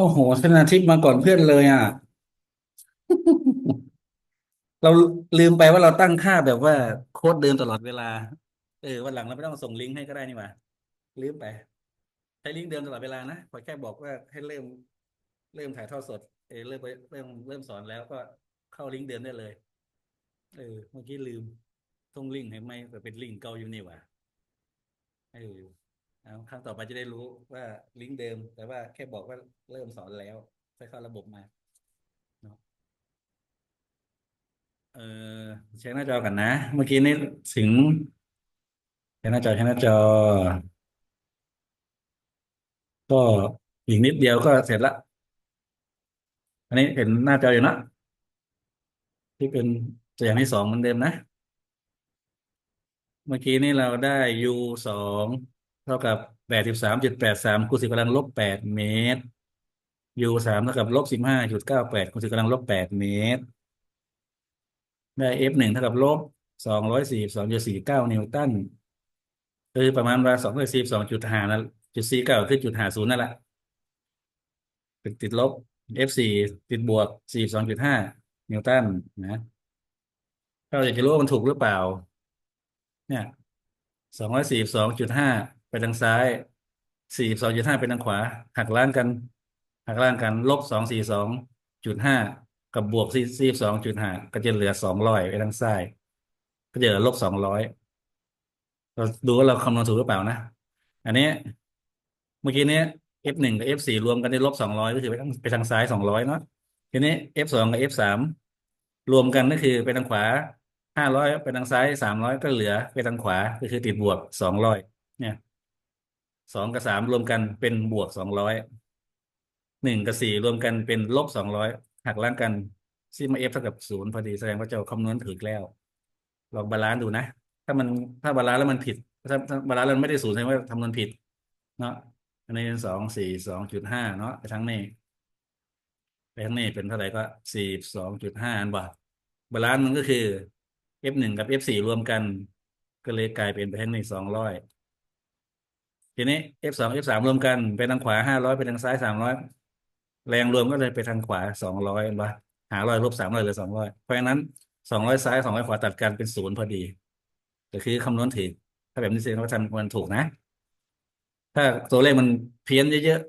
โอ้โหชนะทิพย์มาก่อนเพื่อนเลยอะ เราลืมไปว่าเราตั้งค่าแบบว่าโค้ดเดิมตลอดเวลา เออวันหลังเราไม่ต้องส่งลิงก์ให้ก็ได้นี่หว่าลืมไป ใช้ลิงก์เดิมตลอดเวลานะขอแค่บอกว่าให้เริ่ม เริ่มถ่ายทอดสด เออเริ่มไปเริ่มเริ่มสอนแล้วก็เข้าลิงก์เดิมได้เลย เออ เมื่อกี้ลืมต้องลิงก์ให้ไหมแต่เป็นลิงก์เก่าอยู่นี่หว่าเออ เอาครั้งต่อไปจะได้รู้ว่าลิงก์เดิม แต่ว่าแค่บอกว่าเริ่มสอนแล้วค่อยเข้าระบบมาเนาะเออแชร์หน้าจอกันนะ เมื่อกี้นี้ถึงแชร์หน้าจอแชร์หน้าจอ ก็อีกนิดเดียวก็เสร็จละ อันนี้เห็นหน้าจออยู่นะที่เป็นตัวอย่างที่สองเหมือนเดิมนะ เมื่อกี้นี้เราได้ u สอง เท่ากับแปดสิบสามจุดแปดสามคูณสิบกำลังลบแปดเมตร u สามเท่ากับลบสิบห้าจุดเก้าแปดคูณสิบกำลังลบแปดเมตร ได้ f หนึ่งเท่ากับลบสองร้อยสี่สองจุดสี่เก้านิวตันคือประมาณว่าสองร้อยสี่สองจุดห้านั่นจุดสี่เก้าคือจุดห้าศูนย์นั่นแหละเป็นติดลบ f สี่ติดบวกสี่สองจุดห้านิวตันนะเราอยากจะรู้ว่ามันถูกหรือเปล่า เนี่ยสองร้อยสี่สองจุดห้า ไปทางซ้ายสี่สองจุดห้าไปทางขวา หักล้างกัน หักล้างกัน ลบสองสี่สองจุดห้ากับบวกสี่สี่สองจุดห้าก็จะเหลือสองร้อยไปทางซ้าย ก็จะเหลือลบสองร้อยเราดูว่าเราคำนวณถูกหรือเปล่านะ อันนี้ เมื่อกี้เนี้ย f หนึ่งกับ f สี่รวมกันได้ลบสองร้อยก็คือไปทางไปทางซ้ายสองร้อยเนาะทีนี้ f สองกับ f สามรวมกันก็คือไปทางขวาห้าร้อยไปทางซ้ายสามร้อยก็เหลือไปทางขวาก็คือติดบวกสองร้อยเนี่ย สองกับสามรวมกันเป็นบวกสองร้อยหนึ่งกับสี่รวมกันเป็นลบสองร้อยหักล้างกันซิมา f เท่ากับศูนย์พอดีแสดงว่าเจ้าคำนวณถูกแล้ว ลองบาลานซ์ดูนะ ถ้ามันถ้าบาลานซ์แล้วมันผิด ถ้าบาลานซ์แล้วมันไม่ได้ศูนย์แสดงว่าคำนวณผิด เนาะอันนี้สองสี่สองจุดห้าเนาะไปทั้งนี้ไปทั้งนี้เป็นเท่าไหร่ก็สี่สองจุดห้าอันบาทบาลานซ์มันก็คือ f หนึ่งกับ f สี่รวมกัน ก็เลยกลายเป็นไปทั้งนี้สองร้อย ทีนี้ f สอง f สามรวมกันไปทางขวาห้าร้อยไปทางซ้ายสามร้อยแรงรวมก็เลยไปทางขวาสองร้อยบาทหาร้อยลบสามร้อยเหลือสองร้อยเพราะฉะนั้นสองร้อยซ้ายสองร้อยขวาตัดกันเป็นศูนย์พอดีก็คือคำนวณถูกถ้าแบบนี้แสดงว่าทำมันถูกนะ ถ้าตัวเลขมันเพี้ยนเยอะ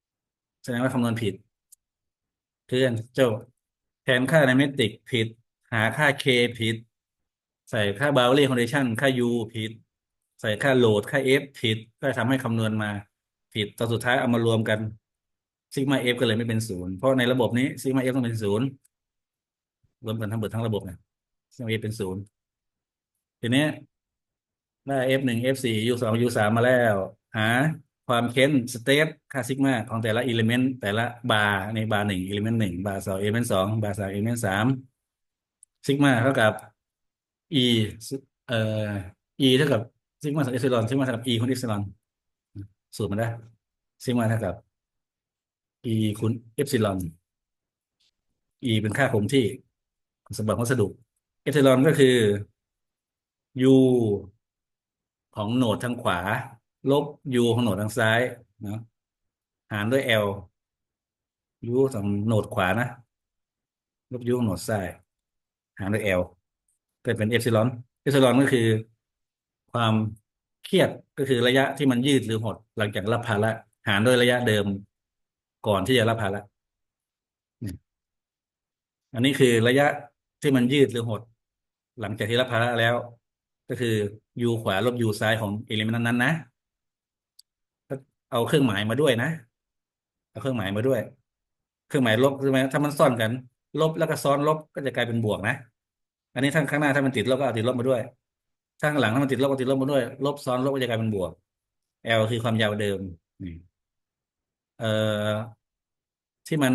ๆแสดงว่าคำนวณผิดเพื่อนเจ้าแทนค่าในเมตริกผิด หาค่า k ผิด ใส่ค่า boundary condition ค่า u ผิด ส่ค่าโหลดค่า f ผิดก็ทำให้คำนวณมาผิดตอนสุดท้ายเอามารวมกันซิกมา f ก็เลยไม่เป็นศูนย์เพราะในระบบนี้ซิกมา f ต้องเป็นศูนย์รวมกันทั้งหมดทั้งระบบเนี่ยซิกมา f เป็นศูนย์ทีนี้ได้ f หนึ่ง f สี่ u สอง u สามมาแล้ว หา ความเค้นสเตทค่าซิกมาของแต่ละอิเลเมนต์แต่ละบาร์ในบาร์หนึ่งอิเลเมนต์หนึ่งบาร์สองอิเลเมนต์สองบาร์สามอิเลเมนต์สามซิกมาเท่ากับ e เอ่อ e เท่ากับ ซิกมาส่วนเอซิลอนซิกมาเท่ากับ e คูณเอพซิลอน สูตรมันได้ซิกมาเท่ากับ e คูณเอพซิลอน e เป็นค่าคงที่สมบัติวัสดุเอพซิลอนก็คือ u ของโหนดทางขวา ลบ u ของโหนดทางซ้ายเนาะหารด้วย l u ของโหนดขวานะ ลบ u ของโหนดซ้าย หารด้วย l ก็เป็นเอพซิลอนเอพซิลอนก็คือ ความเครียดก็คือระยะที่มันยืดหรือหดหลังจากรับภาระหารด้วยระยะเดิมก่อนที่จะรับภาระอันนี้คือระยะที่มันยืดหรือหด หลังจากที่รับภาระแล้ว ก็คือ u ขวาลบ u ซ้ายของเอลิเมนต์นั้นๆนะเอาเครื่องหมายมาด้วยนะ เอาเครื่องหมายมาด้วย เครื่องหมายลบใช่ไหมถ้ามันซ่อนกัน ลบแล้วก็ซ้อนลบก็จะกลายเป็นบวกนะ อันนี้ทั้งข้างหน้าถ้ามันติดลบก็เอาติดลบมาด้วย ถ้าข้างหลังถ้ามันติดลบก็ติดลบมาด้วย ลบซ้อนลบก็จะกลายเป็นบวก L คือความยาวเดิมนี่เอ่อที่มัน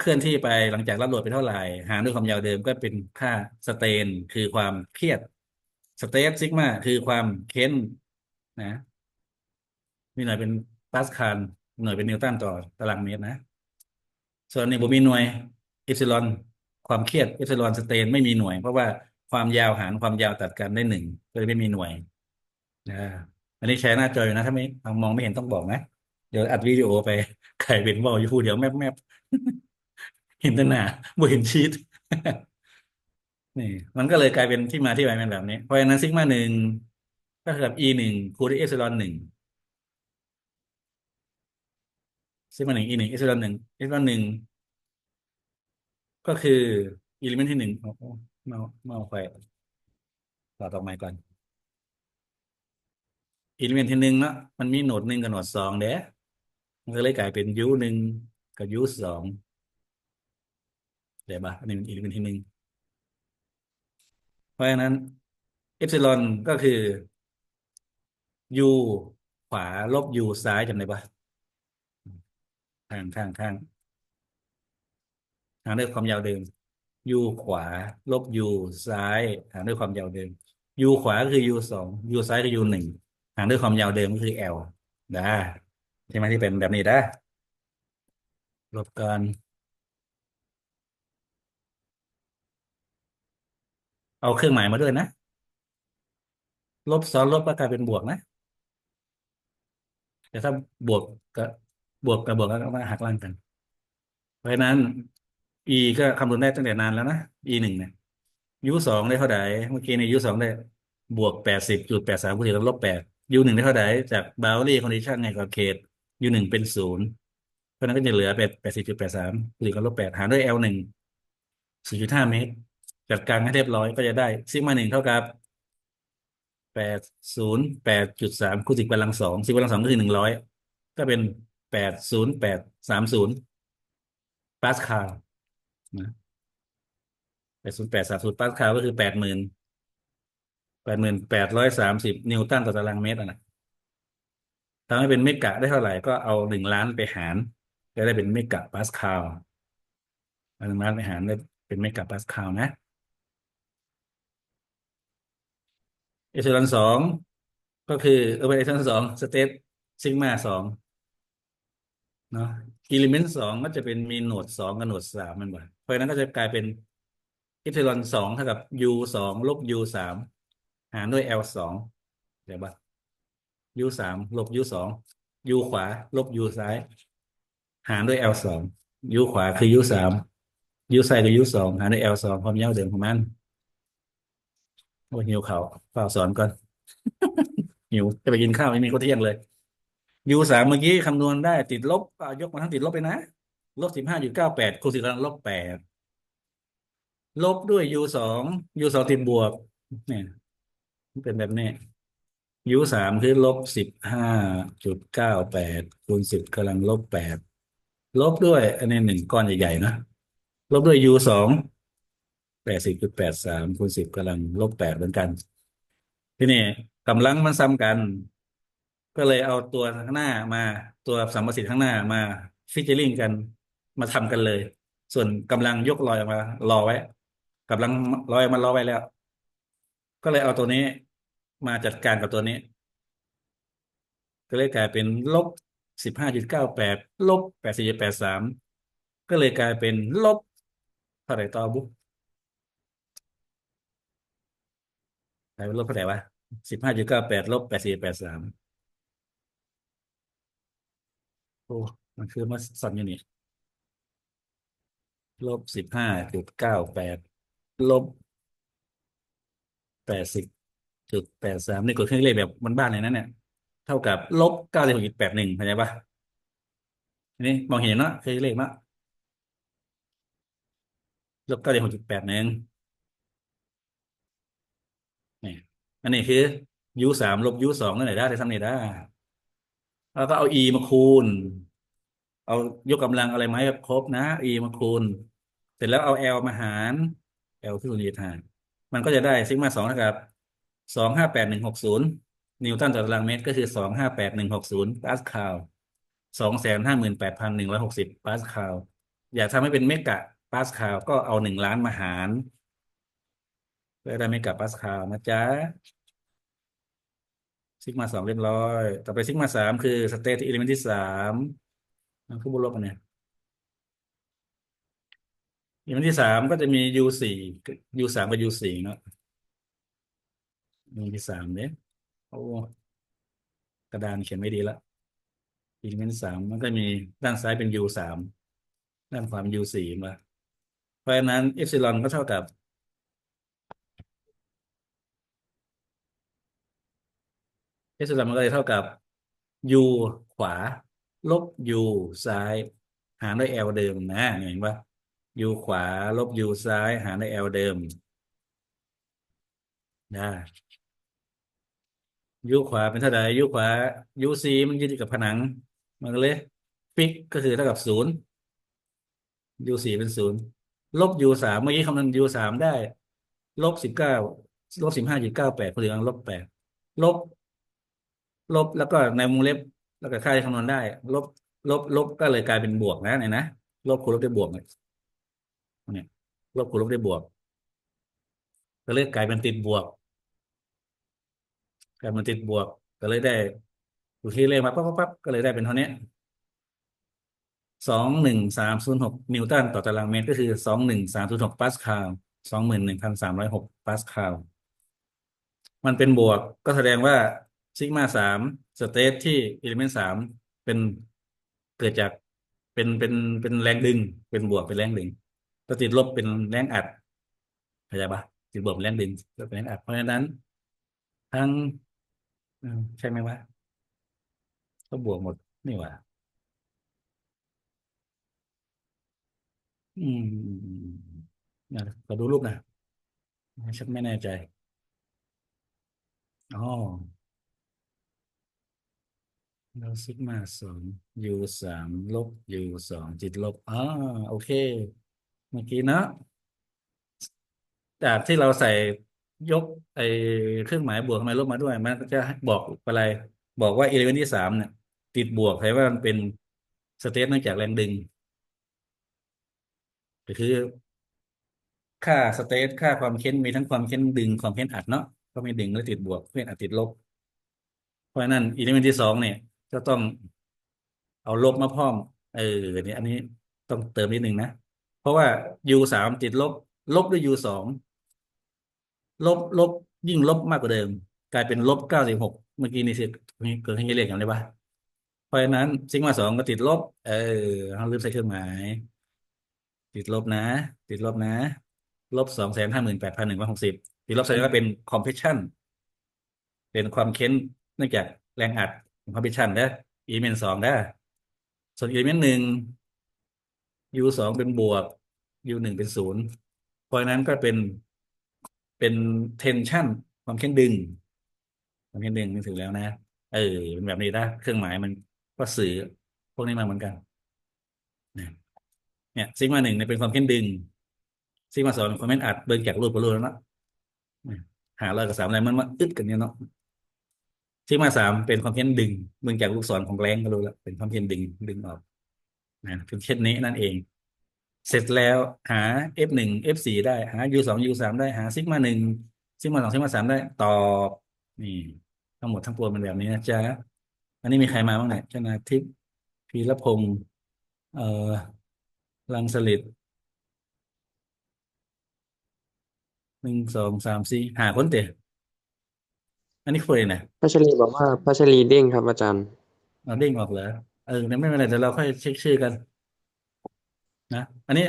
เคลื่อนที่ไปหลังจากรับโหลดไปเท่าไหร่หารด้วยความยาวเดิมก็เป็นค่าสเตน คือความเครียดสเตทซิกมาคือความเค้นนะ มีหน่วยเป็นปาสคาลหน่วยเป็นนิวตันต่อตารางเมตรนะ ส่วนนี้ผมมีหน่วยอิปซิลอน ความเครียดอิปซิลอนสเตนไม่มีหน่วย เพราะว่า ความยาวหารความยาวตัดกันได้หนึ่งก็เลยไม่มีหน่วยนะอันนี้แชร์หน้าจออยู่นะ ถ้าไม่มองไม่เห็นต้องบอกนะ เดี๋ยวอัดวิดีโอไปใครเป็นว่าอยู่พูดเดี๋ยวแมบแมบเห็นแต่หน้าบ่เห็นชีตนี่ มันก็เลยกลายเป็นที่มาที่ไปเป็นแบบนี้ เพราะฉะนั้นซิกมาหนึ่งก็เท่ากับ e หนึ่งคูณด้วยเอพซิลอนหนึ่งซิกมาหนึ่ง e หนึ่งเอพซิลอนหนึ่งเอพซิลอนหนึ่งก็คืออิเลเมนต์ที่หนึ่ง เมาเมาไฟต่อต่อไปก่อนอิเลเมนต์ที่หนึ่งเนาะมันมีโหนดหนึ่งกับโหนดสองเด้มันก็เลยกลายเป็น u หนึ่งกับ u สองเดี๋ยวบ่ะอันนี้เป็นอิเลเมนต์ที่หนึ่งเพราะฉะนั้นเอพซิลอนก็คือ u ขวาลบ u ซ้ายจำได้ปะข้างข้างข้างหารด้วยความยาวเดิม u ขวา ลบ u ซ้ายหารด้วยความยาวเดิม u ขวาคือ u สอง u ซ้ายคือ u หนึ่งหารด้วยความยาวเดิมก็คือ l ได้ใช่ไหมที่เป็นแบบนี้ได้ลบกันเอาเครื่องหมายมาด้วยนะ ลบซ้อนลบก็กลายเป็นบวกนะ แต่ถ้าบวกกับบวกกับบวกก็มาหักล้างกัน เพราะฉะนั้น e ก็คำนวณได้ตั้งแต่นานแล้วนะ e หนึ่งเนี่ย u สองได้เท่าไหร่เมื่อกี้ใน u สองได้บวกแปดสิบจุดแปดสามคูณสี่ลบแปด u หนึ่งได้เท่าไหร่จาก boundary condition ไงกับเขต u หนึ่งเป็นศูนย์เพราะนั้นก็จะเหลือเป็นแปดสิบจุดแปดสามคูณสี่ลบแปดหารด้วย l หนึ่งสี่จุดห้าเมตร จัดการให้เรียบร้อยก็จะได้ซิกมาหนึ่งเท่ากับแปดศูนย์แปดจุดสามคูณสิบกำลังสองสิบกำลังสองก็คือหนึ่งร้อยก็เป็นแปดศูนย์แปดสามศูนย์ปาสคาล นะแปดศูนย์แปดสามศูนย์ปาสคาลก็คือแปดหมื่นแปดหมื่นแปดร้อยสามสิบนิวตันต่อตารางเมตรนะทำให้เป็นเมกะได้เท่าไหร่ก็เอาหนึ่งล้านไปหารจะได้เป็นเมกะปาสคาลหนึ่งล้านไปหารได้เป็นเมกะปาสคาลนะเอพซิลอนสองก็คือเอเป็นเอพซิลอนสองสเตทซิกมาสอง เนาะอิเลเมนต์สองก็จะเป็นมีโหนดสองกับโหนดสามมันบ่เพราะฉะนั้นก็จะกลายเป็นอพซิลอนสองเท่ากับ u สองลบ u สามหารด้วย l สองเดี๋ยวบ่ u สามลบ u สอง u ขวา ลบ u ซ้าย หารด้วย l สอง u ขวาคือ u สาม u ซ้ายคือ u สองหารด้วย l สองความยาวเดิมของมันโอ้หิวเขาวเฝ้าสอนก่อนหิวจะไปกินข้าวไม่มีก็เที่ยงเลย u สามเมื่อกี้คำนวณได้ติดลบยกมาทั้งติดลบไปนะลบสิบห้าจุดเก้าแปดคูณสิบกำลังลบแปดลบด้วย u สอง u สองติดบวกเนี่ยเป็นแบบนี้ u สามคือลบสิบห้าจุดเก้าแปดคูณสิบกำลังลบแปดลบด้วย อันนี้หนึ่งก้อนใหญ่ๆนะลบด้วย u สองแปดสิบจุดแปดสามคูณสิบกำลังลบแปดเหมือนกัน ทีนี้กำลังมันซ้ำกัน ก็เลยเอาตัวข้างหน้ามาตัวสัมประสิทธิ์ข้างหน้ามาฟิชเชอริงกันมาทำกันเลย ส่วนกำลังยกลอยออกมารอไว้กำลังลอยมารอไว้แล้ว ก็เลยเอาตัวนี้มาจัดการกับตัวนี้ ก็เลยกลายเป็นลบสิบห้าจุดเก้าแปดลบแปดสี่แปดสามก็เลยกลายเป็นลบเท่าไหร่ต่อบุ๊กกลายเป็นลบเท่าไหร่วะสิบห้าจุดเก้าแปดลบแปดสี่แปดสาม โอ้มันคือมาสั่นอยู่นี่ลบสิบห้าจุดเก้าแปดลบแปดสิบจุดแปดสามนี่กดเครื่องเลขแบบมันบ้านเลยนะเนี่ย เท่ากับลบเก้าสิบหกจุดแปดหนึ่งเข้าใจปะนนี้มองเห็นเนาะเคยเลขเนาะลบเก้าสิบหกจุดแปดหนึ่งนี่อันนี้คือ u สามลบ u สองนั่นไหนได้ได้ทำไหนได้ แล้วก็เอา e มาคูณ เอายกกำลังอะไรมาให้ครบนะ e มาคูณ เสร็จแล้วเอา l มาหาร l คือส่วนเหตุหารมันก็จะได้ซิกมาสองเท่ากับสองห้าแปดหนึ่งหกศูนย์นิวตันต่อตารางเมตรก็คือสองห้าแปดหนึ่งหกศูนย์ปาสคาลสองแสนห้าหมื่นแปดพันหนึ่งร้อยหกสิบปาสคาลอยากทำให้เป็นเมกะปาสคาลก็เอาหนึ่งล้านมาหารเพื่อได้เมกะปาสคาลนะจ๊ะ ซิกมาสองเรียบร้อย ต่อไปซิกมาสามคือสเตทอิเลเมนต์ที่สามมันคือบุลลบอันเนี่ยอิเลเมนต์ที่สามก็จะมี u สี่ u สามกับ u สี่เนาะมีที่สามเนี่ยโอ้กระดานเขียนไม่ดีละอิเลเมนต์สามมันก็มีด้านซ้ายเป็น u สามด้านขวาเป็น u สี่มา เพราะฉะนั้นเอฟซิลอนก็เท่ากับ เอสแลมมันก็เลยเท่ากับ u ขวา ลบ u ซ้าย หารด้วย l เดิมนะเห็นปะ u ขวา ลบ u ซ้าย หารด้วย l เดิมได้ u ขวาเป็นเท่าไหร่ u ขวา u c มันยึดกับผนัง มันก็เลยฟิกก็คือเท่ากับศูนย์ u สี่เป็นศูนย์ลบ u สามเมื่อกี้คำนวณ u สามได้ ลบสิบเก้าลบสิบห้าจุดเก้าแปดพอดีกันลบแปดลบ ลบแล้วก็ในวงเล็บแล้วก็ค่าที่คำนวณได้ ลบ ลบ ลบก็เลยกลายเป็นบวกนะเนี่ยนะลบคูณลบได้บวกเนี่ยเนี่ยลบคูณลบได้บวกก็เลยกลายเป็นติดบวกกลายเป็นติดบวก ก็เลยได้อยู่ที่เลขมาปั๊บปั๊บปั๊บก็เลยได้เป็นเท่านี้สองหนึ่งสามศูนย์หกนิวตันต่อตารางเมตรก็คือสองหนึ่งสามศูนย์หกปาสคาลสองหมื่นหนึ่งพันสามร้อยหกปาสคาลมันเป็นบวกก็แสดงว่า ซิกมาสามสเตทที่อิเลเมนต์สามเป็นเกิดจากเป็นเป็นเป็นแรงดึง เป็นบวกเป็นแรงดึงถ้าติดลบเป็นแรงอัดเข้าใจปะติดบวกเป็นแรงดึงเป็นแรงอัดเพราะฉะนั้น ทั้งใช่ไหมวะก็บวกหมดนี่ว่าอืมนะขอดูรูปนะฉันไม่แน่ใจอ๋อ แล้วซิกมาสองยูสามลบยูสองจิตลบอ่าโอเค เมื่อกี้นะจากที่เราใส่ยกไอเครื่องหมายบวกทำไมลบมาด้วย มันก็จะบอกอะไร บอกว่าเอเลเมนที่สามเนี่ย ติดบวกแปลว่ามันเป็นสเตทเนื่องจากแรงดึงก็คือ ค่าสเตทค่าความเค้นมีทั้งความเค้นดึงความเค้นอัดเนาะก็มีดึงและติดบวกเพื่อนอัดติดลบ เพราะฉะนั้นอิเลเมนที่สองเนี่ย ก็ต้องเอาลบมาพร้อม เออเนี่ยอันนี้ต้องเติมนิดนึงนะ เพราะว่า u สามติดลบ ลบด้วย u สองลบลบยิ่งลบมากกว่าเดิม กลายเป็นลบเก้าสิบหกเมื่อกี้นี่สิเกิดให้เลขอย่างไรบ้างเพราะฉะนั้นซิกมาสองก็ติดลบ เออเราลืมใส่เครื่องหมาย ติดลบนะ ติดลบนะ ลบสองแสนห้าหมื่นแปดพันหนึ่งร้อยหกสิบติดลบแสดงว่าเป็น compression เป็นความเค้นเนื่องจากแรงอัด ของ compression นะอีเมนสองนะส่วนอีเมนหนึ่ง u สองเป็นบวก u หนึ่งเป็นศูนย์เพราะนั้นก็เป็นเป็น tension ความเค้นดึง ความเค้นดึงนึกถึงแล้วนะ เออเป็นแบบนี้นะเครื่องหมายมันก็สื่อพวกนี้มาเหมือนกันเนี่ยซิกมาหนึ่งเนี่ยเป็นความเค้นดึงซิกมาสองความเค้นอัดเบิ่งจากรูปก็รู้แล้วเนาะหาร้อยกับสามอะไรมันมาอึดกันเนี่ยเนาะ ซิกมาสามเป็นความเค้นดึงเบิ่งจากลูกศรของแรงก็รู้แล้วเป็นความเค้นดึงดึงออกนะเป็นเช่นนี้นั่นเอง เสร็จแล้วหา f หนึ่ง f สี่ได้หา u สอง u สามได้หาซิกมาหนึ่งซิกมาสองซิกมาสามได้ตอบนี่ทั้งหมดทั้งปวงเป็นแบบนี้นะจ๊ะอันนี้มีใครมาบ้างเนี่ยชนาทิพย์พีรพงศ์เอ่อลังสลิดหนึ่งสองสามสี่หาคนเตะ อันนี้คุยนะพัชรีบอกว่าพัชรีเด้งครับอาจารย์เราเด้งออกเหรอเออเนี่ยไม่เป็นไรเดี๋ยวเราค่อยเช็คชื่อกัน นะอันนี้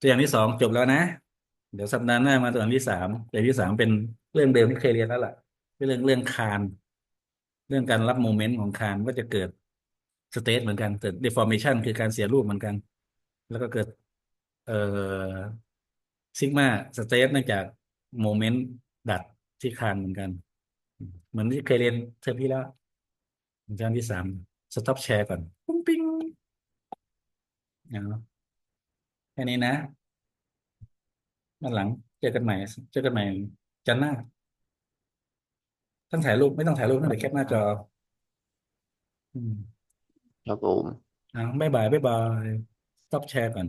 ตัวอย่างที่สองจบแล้วนะ เดี๋ยวสัปดาห์หน้ามาตัวอย่างที่สามตัวอย่างที่สามเป็นเรื่องเดิมที่เคยเรียนแล้วล่ะเรื่องเรื่องคานเรื่องการรับโมเมนต์ของคานว่าจะเกิดสเตทเหมือนกันเกิด deformation คือการเสียรูปเหมือนกัน แล้วก็เกิด เอ่อซิกมาสเตทเนื่องจากโมเมนต์ดัดที่คานเหมือนกัน เหมือนที่เคยเรียนเทอมที่แล้วอาจารย์ที่สามสต็อปแชร์ก่อน ปุ้งปิ้งเอาแค่นี้นะวันหลัง เจอกันใหม่ เจอกันใหม่ จันทร์หน้าต้องถ่ายรูปไม่ต้องถ่ายรูปนั่นแต่แคปหน้าจอ อืมครับผมเอาบ๊ายบายบ๊ายบายสต็อปแชร์ก่อน